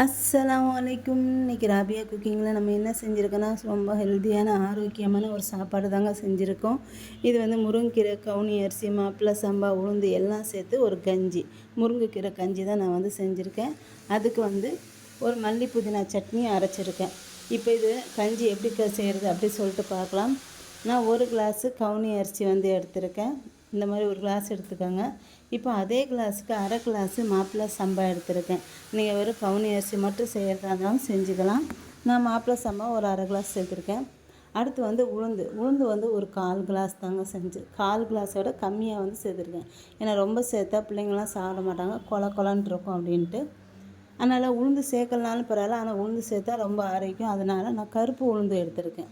அஸ்லாம் வலைக்கும் இன்னைக்கு ராபியா குக்கிங்கில் நம்ம என்ன செஞ்சுருக்கோன்னா ரொம்ப ஹெல்த்தியான ஆரோக்கியமான ஒரு சாப்பாடு தாங்க செஞ்சுருக்கோம். இது வந்து முருங்கைக்கீரை கவுனி அரிசி மாப்பிள்ளை சம்பா உளுந்து எல்லாம் சேர்த்து ஒரு கஞ்சி. முருங்கைக்கீரை கஞ்சி தான் நான் வந்து செஞ்சுருக்கேன். அதுக்கு வந்து ஒரு மல்லி புதினா சட்னி அரைச்சிருக்கேன். இப்போ இது கஞ்சி எப்படி செய்கிறது அப்படி சொல்லிட்டு பார்க்கலாம். நான் ஒரு கிளாஸு கவுனி அரிசி வந்து எடுத்திருக்கேன். இந்த மாதிரி ஒரு கிளாஸ் எடுத்துக்கோங்க. இப்போ அதே கிளாஸுக்கு அரை கிளாஸு மாப்பிள்ளை சம்பா எடுத்திருக்கேன். நீங்கள் வெறும் கவுனி அரிசி மட்டும் செய்கிறதா இருந்தாலும் செஞ்சுக்கலாம். நான் மாப்பிள்ளை சம்பா ஒரு அரை கிளாஸ் சேர்த்துருக்கேன். அடுத்து வந்து உளுந்து. உளுந்து வந்து ஒரு கால் கிளாஸ் தாங்க செஞ்சு. கால் கிளாஸோட கம்மியாக வந்து சேர்த்துருக்கேன். ஏன்னா ரொம்ப சேர்த்தா பிள்ளைங்களாம் சாப்பிட மாட்டாங்க. கொல கொலன்ட்டு இருக்கும் அப்படின்ட்டு. அதனால் உளுந்து சேர்க்கலனாலும் பரவாயில்ல. ஆனால் உளுந்து சேர்த்தா ரொம்ப ஆரோக்கியம். அதனால் நான் கருப்பு உளுந்து எடுத்திருக்கேன்.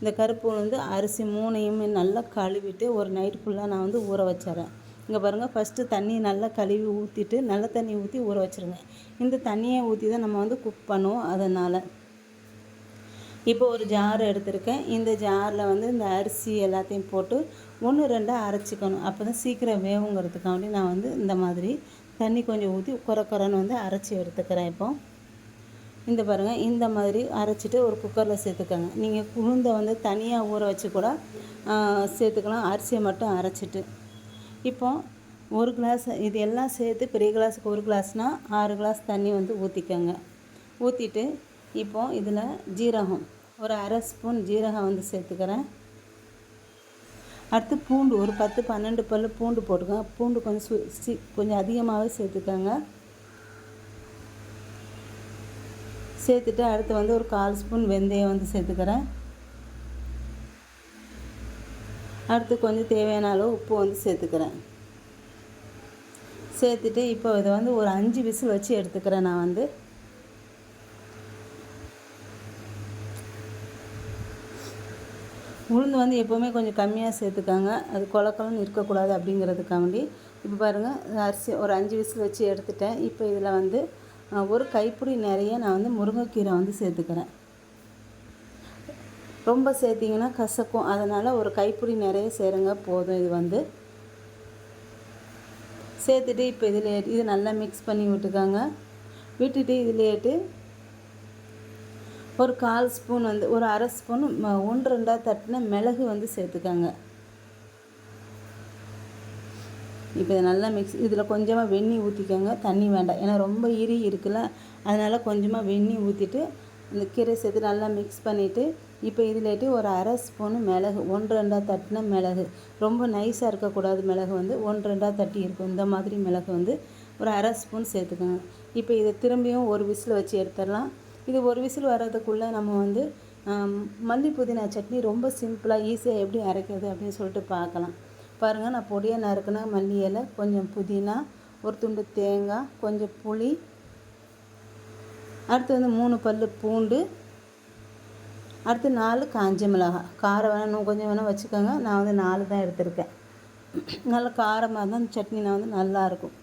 இந்த கருப்பு உளுந்து அரிசி மூணையுமே நல்லா கழுவிட்டு ஒரு நைட் ஃபுல்லாக நான் வந்து ஊற வச்சிடறேன். இங்கே பாருங்கள் ஃபஸ்ட்டு தண்ணி நல்லா கழுவி ஊற்றிட்டு நல்ல தண்ணி ஊற்றி ஊற வச்சுருங்க. இந்த தண்ணியை ஊற்றி தான் நம்ம வந்து குக் பண்ணுவோம் அதனால். இப்போ ஒரு ஜார் எடுத்திருக்கேன். இந்த ஜாரில் வந்து இந்த அரிசி எல்லாத்தையும் போட்டு ஒன்று ரெண்டாக அரைச்சிக்கணும். அப்போ தான் சீக்கிரம் வேகுங்கிறதுக்காண்டி நான் வந்து இந்த மாதிரி தண்ணி கொஞ்சம் ஊற்றி குறை குறைன்னு வந்து அரைச்சி எடுத்துக்கிறேன் இப்போது இந்த பாருங்கள் இந்த மாதிரி அரைச்சிட்டு ஒரு குக்கரில் சேர்த்துக்கோங்க. நீங்கள் உளுந்தை வந்து தனியாக ஊற வச்சு கூட சேர்த்துக்கலாம். அரிசியை மட்டும் அரைச்சிட்டு. இப்போ ஒரு கிளாஸ் இது எல்லாம் சேர்த்து பெரிய கிளாஸுக்கு ஒரு கிளாஸ்னால் ஆறு கிளாஸ் தண்ணி வந்து ஊற்றிக்கோங்க ஊற்றிட்டு இப்போ இதில் ஜீரகம் ஒரு அரை ஸ்பூன் ஜீரகம் வந்து சேர்த்துக்கிறேன். அடுத்து பூண்டு ஒரு பத்து பன்னெண்டு பல் பூண்டு போட்டுக்கோங்க. பூண்டு கொஞ்சம் சு கொஞ்சம் அதிகமாகவே சேர்த்துக்கோங்க. சேர்த்துட்டு அடுத்து வந்து ஒரு கால் ஸ்பூன் வெந்தயம் வந்து சேர்த்துக்கிறேன். அடுத்து கொஞ்சம் தேவையான அளவு உப்பு வந்து சேர்த்துக்கிறேன். சேர்த்துட்டு இப்போ இதை வந்து ஒரு அஞ்சு விசில் வச்சு எடுத்துக்கிறேன் நான் வந்து. உளுந்து வந்து எப்போவுமே கொஞ்சம் கம்மியாக சேர்த்துக்காங்க. அது குளக்கலன்னு இருக்கக்கூடாது அப்படிங்கிறதுக்காண்டி. இப்போ பாருங்கள் அரிசி ஒரு அஞ்சு விசில் வச்சு எடுத்துட்டேன். இப்போ இதில் வந்து ஒரு கைப்பிடி நிறைய நான் வந்து முருங்கைக்கீரை வந்து சேர்த்துக்கிறேன். ரொம்ப சேர்த்திங்கன்னா கசக்கும். அதனால் ஒரு கைப்பிடி நிறைய சேருங்க போதும். இது வந்து சேர்த்துட்டு இப்போ இதில் இது நல்லா மிக்ஸ் பண்ணி விட்டுக்காங்க. விட்டுட்டு இதுலேட்டு ஒரு கால் ஸ்பூன் வந்து ஒரு அரை ஸ்பூன் ஒன்று ரெண்டாக தட்டின மிளகு வந்து சேர்த்துக்காங்க. இப்போ இதை நல்லா மிக்ஸ் இதில் கொஞ்சமாக வெந்நீர் ஊற்றிக்கோங்க தண்ணி வேண்டாம். ஏன்னா ரொம்ப இரி இருக்குல்ல அதனால் கொஞ்சமாக வெந்நீர் ஊற்றிட்டு அந்த கீரை சேர்த்து நல்லா மிக்ஸ் பண்ணிவிட்டு இப்போ இதிலேட்டு ஒரு அரை ஸ்பூனு மிளகு ஒன்று ரெண்டாக தட்டின மிளகு. ரொம்ப நைஸாக இருக்கக்கூடாது மிளகு வந்து ஒன்று ரெண்டாக தட்டி இருக்கும். இந்த மாதிரி மிளகு வந்து ஒரு அரை ஸ்பூன் சேர்த்துக்கோங்க. இப்போ இதை திரும்பியும் ஒரு விசில் வச்சு எடுத்துடலாம். இது ஒரு விசில் வர்றதுக்குள்ளே நம்ம வந்து மல்லி புதினா சட்னி ரொம்ப சிம்பிளாக ஈஸியாக எப்படி அரைக்கிறது அப்படின்னு சொல்லிட்டு பார்க்கலாம். பாருங்கள் நான் பொடியாக நறுக்கின மல்லி இலை கொஞ்சம் புதினா ஒரு துண்டு தேங்காய் கொஞ்சம் புளி. அடுத்து வந்து மூணு பல் பூண்டு. அடுத்து நாலு காஞ்ச மிளகாய். காரம் வேணும் கொஞ்சம் வேணால் வச்சுக்கோங்க. நான் வந்து நாலு தான் எடுத்திருக்கேன். நல்லா காரமாக இருந்தால் அந்த சட்னி நான் வந்து நல்லாயிருக்கும்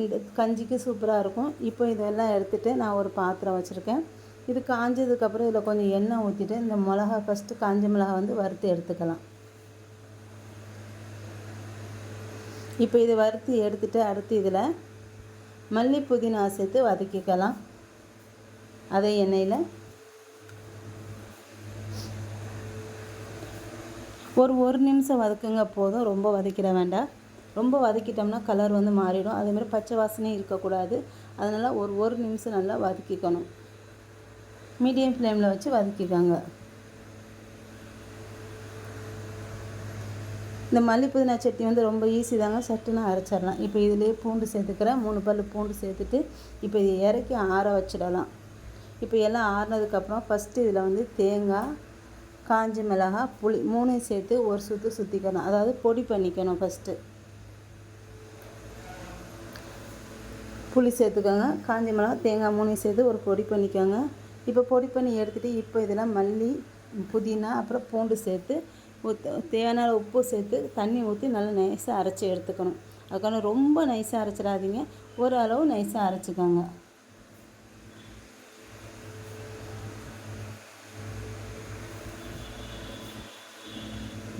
இந்த கஞ்சிக்கு சூப்பராக இருக்கும். இப்போ இதெல்லாம் எடுத்துகிட்டு நான் ஒரு பாத்திரம் வச்சுருக்கேன். இது காஞ்சதுக்கப்புறம் இதில் கொஞ்சம் எண்ணெய் ஊற்றிட்டு இந்த மிளகா ஃபஸ்ட்டு காஞ்ச மிளகா வந்து வறுத்து எடுத்துக்கலாம். இப்போ இதை வறுத்து எடுத்துகிட்டு அடுத்து இதில் மல்லி புதினா சேர்த்து வதக்கிக்கலாம். அதே எண்ணெயில். ஒரு ஒரு நிமிஷம் வதக்குங்க போதும். ரொம்ப வதக்கிட வேண்டாம். ரொம்ப வதக்கிட்டோம்னா கலர் வந்து மாறிடும். அதேமாதிரி பச்சை வாசனையும் இருக்கக்கூடாது. அதனால் ஒரு ஒரு நிமிஷம் நல்லா வதக்கிக்கணும். மீடியம் ஃப்ளேமில் வச்சு வதக்கிக்கோங்க. இந்த மல்லி புதினா சட்னி வந்து ரொம்ப ஈஸி தாங்க. சட்டுன்னு அரைச்சிடலாம். இப்போ இதிலே பூண்டு சேர்த்துக்கிறேன். மூணு பல் பூண்டு சேர்த்துட்டு இப்போ இதை இறக்கி ஆற வச்சிடலாம். இப்போ எல்லாம் ஆறினதுக்கப்புறம் ஃபஸ்ட்டு இதில் வந்து தேங்காய் காஞ்சி மிளகாய் புளி மூணையும் சேர்த்து ஒரு சுற்று சுற்றிக்கணும் அதாவது பொடி பண்ணிக்கணும் ஃபஸ்ட்டு புளி சேர்த்துக்கோங்க. காஞ்சி மிளகா தேங்காய் மூணையும் சேர்த்து ஒரு பொடி பண்ணிக்கோங்க. இப்போ பொடி பண்ணி எடுத்துகிட்டு இப்போ இதெல்லாம் மல்லி புதினா அப்புறம் பூண்டு சேர்த்து ஊற்று தேவையான உப்பு சேர்த்து தண்ணி ஊற்றி நல்லா நைஸாக அரைச்சி எடுத்துக்கணும். அதுக்கான ரொம்ப நைஸாக அரைச்சிடாதீங்க. ஓரளவு நைஸாக அரைச்சிக்கோங்க.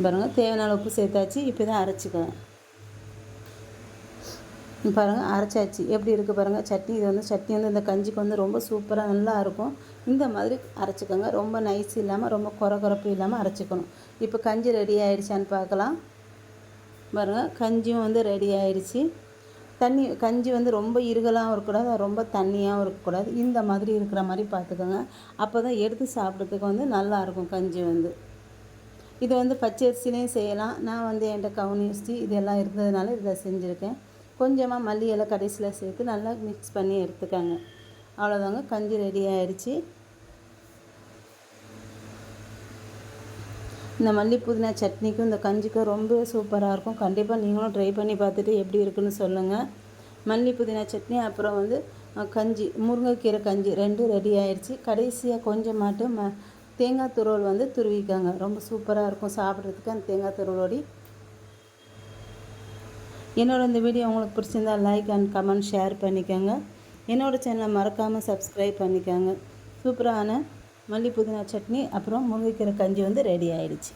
பாருங்கள் தேவையான உப்பு சேர்த்தாச்சு. இப்போ தான் அரைச்சிக்கலாம் பாருங்கள் அரைச்சாச்சு. எப்படி இருக்குது பாருங்கள் சட்னி இது வந்து சட்னி வந்து இந்த கஞ்சிக்கு வந்து ரொம்ப சூப்பராக நல்லா இருக்கும். இந்த மாதிரி அரைச்சிக்கோங்க. ரொம்ப நைஸ் இல்லாமல் ரொம்ப குறை குறைப்பு இல்லாமல் அரைச்சிக்கணும். இப்போ கஞ்சி ரெடி ஆகிடுச்சான்னு பார்க்கலாம். பாருங்கள் கஞ்சியும் வந்து ரெடி ஆகிடுச்சி தண்ணி கஞ்சி வந்து ரொம்ப இருகலாகவும் இருக்கக்கூடாது ரொம்ப தண்ணியாகவும் இருக்கக்கூடாது. இந்த மாதிரி இருக்கிற மாதிரி பார்த்துக்கோங்க. அப்போ தான் எடுத்து சாப்பிட்றதுக்கு வந்து நல்லாயிருக்கும் கஞ்சி வந்து. இது வந்து பச்சரிசிலையும் செய்யலாம். நான் வந்து என்கிட்ட கவுனி அரிசி இதெல்லாம் இருந்ததுனால இதை செஞ்சுருக்கேன். கொஞ்சமாக மல்லி இலை கடைசியில் சேர்த்து நல்லா மிக்ஸ் பண்ணி எடுத்துக்கோங்க. அவ்வளோதாங்க கஞ்சி ரெடி ஆயிடுச்சு. இந்த மல்லி புதினா சட்னிக்கும் இந்த கஞ்சிக்கும் ரொம்ப சூப்பராக இருக்கும். கண்டிப்பாக நீங்களும் ட்ரை பண்ணி பார்த்துட்டு எப்படி இருக்குன்னு சொல்லுங்கள் மல்லி புதினா சட்னி அப்புறம் வந்து கஞ்சி முருங்கைக்கீரை கஞ்சி ரெண்டும் ரெடி ஆயிடுச்சு. கடைசியாக கொஞ்சமாட்டு ம தேங்காய் துருவல் வந்து துருவிக்காங்க. ரொம்ப சூப்பராக இருக்கும் சாப்பிட்றதுக்கு அந்த தேங்காய் துருவலோடி. என்னோடய இந்த வீடியோ உங்களுக்கு பிடிச்சிருந்தா லைக் அண்ட் கமெண்ட் ஷேர் பண்ணிக்கோங்க. என்னோடய சேனலை மறக்காமல் சப்ஸ்கிரைப் பண்ணிக்கோங்க. சூப்பரான மல்லி புதினா சட்னி அப்புறம் முருங்கைக்கீரை கஞ்சி வந்து ரெடி ஆகிடுச்சு